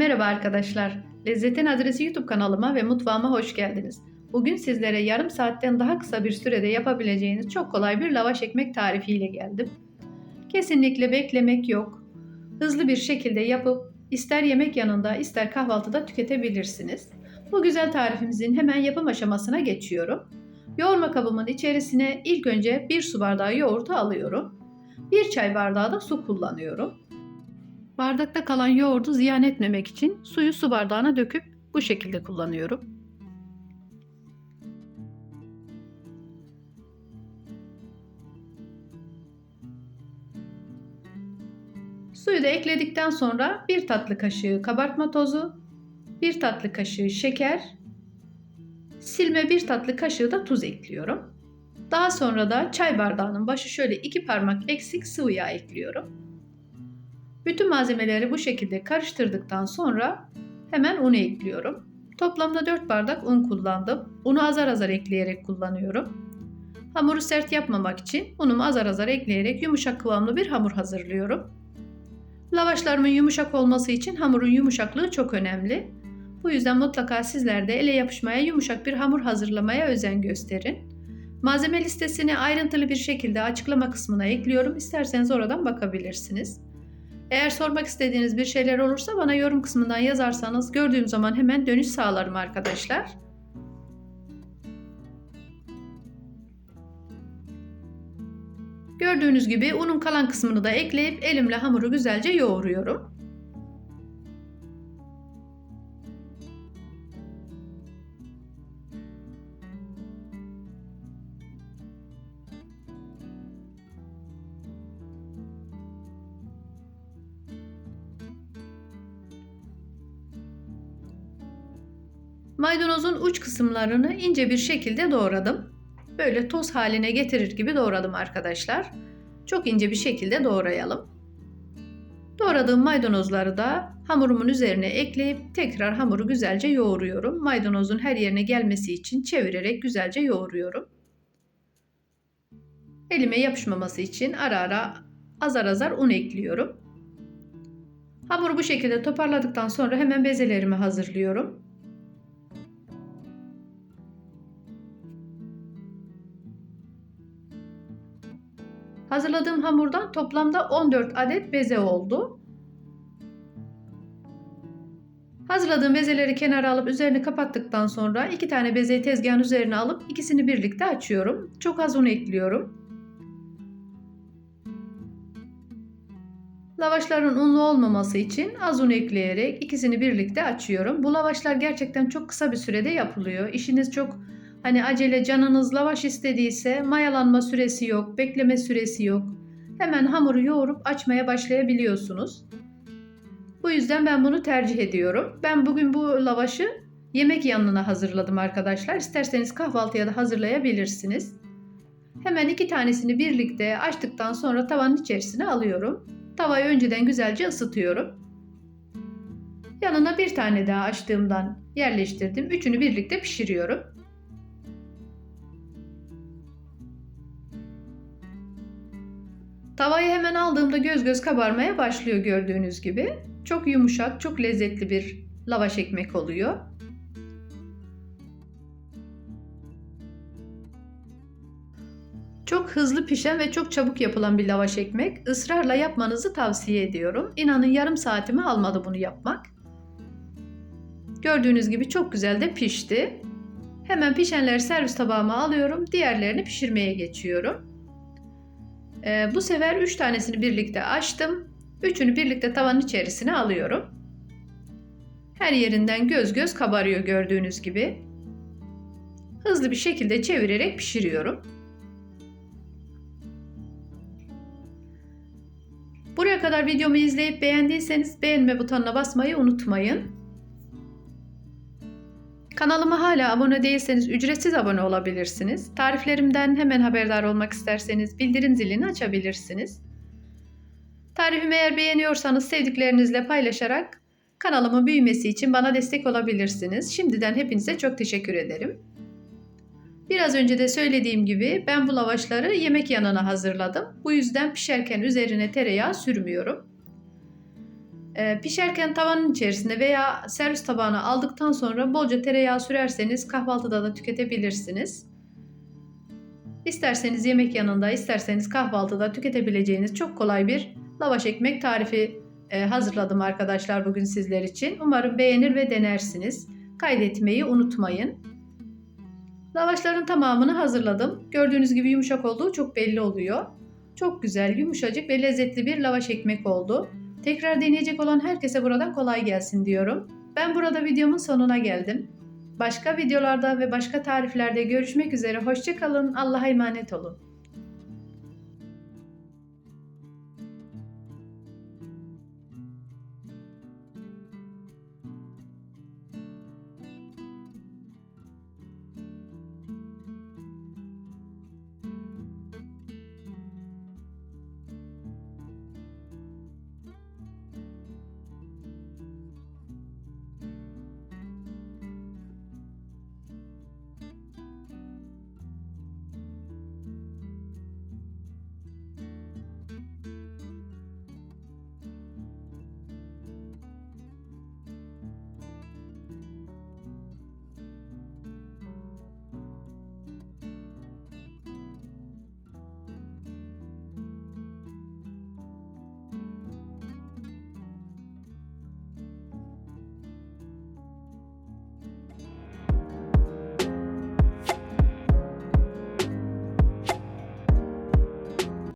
Merhaba arkadaşlar. Lezzetin Adresi YouTube kanalıma ve mutfağıma hoş geldiniz. Bugün sizlere yarım saatten daha kısa bir sürede yapabileceğiniz çok kolay bir lavaş ekmek tarifiyle geldim. Kesinlikle beklemek yok. Hızlı bir şekilde yapıp ister yemek yanında ister kahvaltıda tüketebilirsiniz. Bu güzel tarifimizin hemen yapım aşamasına geçiyorum. Yoğurma kabımın içerisine ilk önce bir su bardağı yoğurtu alıyorum. Bir çay bardağı da su kullanıyorum. Bardakta kalan yoğurdu ziyan etmemek için suyu su bardağına döküp bu şekilde kullanıyorum. Suyu da ekledikten sonra bir tatlı kaşığı kabartma tozu, bir tatlı kaşığı şeker, silme bir tatlı kaşığı da tuz ekliyorum. Daha sonra da çay bardağının başı şöyle iki parmak eksik sıvı yağ ekliyorum. Bütün malzemeleri bu şekilde karıştırdıktan sonra hemen unu ekliyorum. Toplamda 4 bardak un kullandım. Unu azar azar ekleyerek kullanıyorum. Hamuru sert yapmamak için unumu azar azar ekleyerek yumuşak kıvamlı bir hamur hazırlıyorum. Lavaşlarımın yumuşak olması için hamurun yumuşaklığı çok önemli. Bu yüzden mutlaka sizler de ele yapışmaya yumuşak bir hamur hazırlamaya özen gösterin. Malzeme listesini ayrıntılı bir şekilde açıklama kısmına ekliyorum. İsterseniz oradan bakabilirsiniz. Eğer sormak istediğiniz bir şeyler olursa bana yorum kısmından yazarsanız gördüğüm zaman hemen dönüş sağlarım arkadaşlar. Gördüğünüz gibi unun kalan kısmını da ekleyip elimle hamuru güzelce yoğuruyorum. Maydanozun uç kısımlarını ince bir şekilde doğradım. Böyle toz haline getirir gibi doğradım arkadaşlar. Çok ince bir şekilde doğrayalım. Doğradığım maydanozları da hamurumun üzerine ekleyip tekrar hamuru güzelce yoğuruyorum. Maydanozun her yerine gelmesi için çevirerek güzelce yoğuruyorum. Elime yapışmaması için ara ara azar azar un ekliyorum. Hamuru bu şekilde toparladıktan sonra hemen bezelerimi hazırlıyorum. Hazırladığım hamurdan toplamda 14 adet beze oldu. Hazırladığım bezeleri kenara alıp üzerini kapattıktan sonra iki tane bezeyi tezgahın üzerine alıp ikisini birlikte açıyorum. Çok az un ekliyorum. Lavaşların unlu olmaması için az un ekleyerek ikisini birlikte açıyorum. Bu lavaşlar gerçekten çok kısa bir sürede yapılıyor. İşiniz çok Hani acele canınız lavaş istediyse mayalanma süresi yok, bekleme süresi yok. Hemen hamuru yoğurup açmaya başlayabiliyorsunuz. Bu yüzden ben bunu tercih ediyorum. Ben bugün bu lavaşı yemek yanına hazırladım arkadaşlar. İsterseniz kahvaltıya da hazırlayabilirsiniz. Hemen iki tanesini birlikte açtıktan sonra tavanın içerisine alıyorum. Tavayı önceden güzelce ısıtıyorum. Yanına bir tane daha açtığımdan yerleştirdim. Üçünü birlikte pişiriyorum. Tavayı hemen aldığımda göz göz kabarmaya başlıyor gördüğünüz gibi. Çok yumuşak, çok lezzetli bir lavaş ekmek oluyor. Çok hızlı pişen ve çok çabuk yapılan bir lavaş ekmek. Israrla yapmanızı tavsiye ediyorum. İnanın yarım saatimi almadı bunu yapmak. Gördüğünüz gibi çok güzel de pişti. Hemen pişenleri servis tabağıma alıyorum. Diğerlerini pişirmeye geçiyorum. E, bu sefer 3 tanesini birlikte açtım. Üçünü birlikte tavanın içerisine alıyorum. Her yerinden göz göz kabarıyor gördüğünüz gibi. Hızlı bir şekilde çevirerek pişiriyorum. Buraya kadar videomu izleyip beğendiyseniz beğenme butonuna basmayı unutmayın. Kanalıma hala abone değilseniz ücretsiz abone olabilirsiniz. Tariflerimden hemen haberdar olmak isterseniz bildirim zilini açabilirsiniz. Tarifimi eğer beğeniyorsanız sevdiklerinizle paylaşarak kanalımın büyümesi için bana destek olabilirsiniz. Şimdiden hepinize çok teşekkür ederim. Biraz önce de söylediğim gibi ben bu lavaşları yemek yanına hazırladım. Bu yüzden pişerken üzerine tereyağı sürmüyorum. Ee, pişerken tavanın içerisinde veya servis tabağına aldıktan sonra bolca tereyağı sürerseniz kahvaltıda da tüketebilirsiniz. İsterseniz yemek yanında, isterseniz kahvaltıda tüketebileceğiniz çok kolay bir lavaş ekmek tarifi e, hazırladım arkadaşlar bugün sizler için. Umarım beğenir ve denersiniz. Kaydetmeyi unutmayın. Lavaşların tamamını hazırladım. Gördüğünüz gibi yumuşak olduğu çok belli oluyor. Çok güzel, yumuşacık ve lezzetli bir lavaş ekmek oldu. Tekrar deneyecek olan herkese buradan kolay gelsin diyorum. Ben burada videomun sonuna geldim. Başka videolarda ve başka tariflerde görüşmek üzere. Hoşçakalın. Allah'a emanet olun.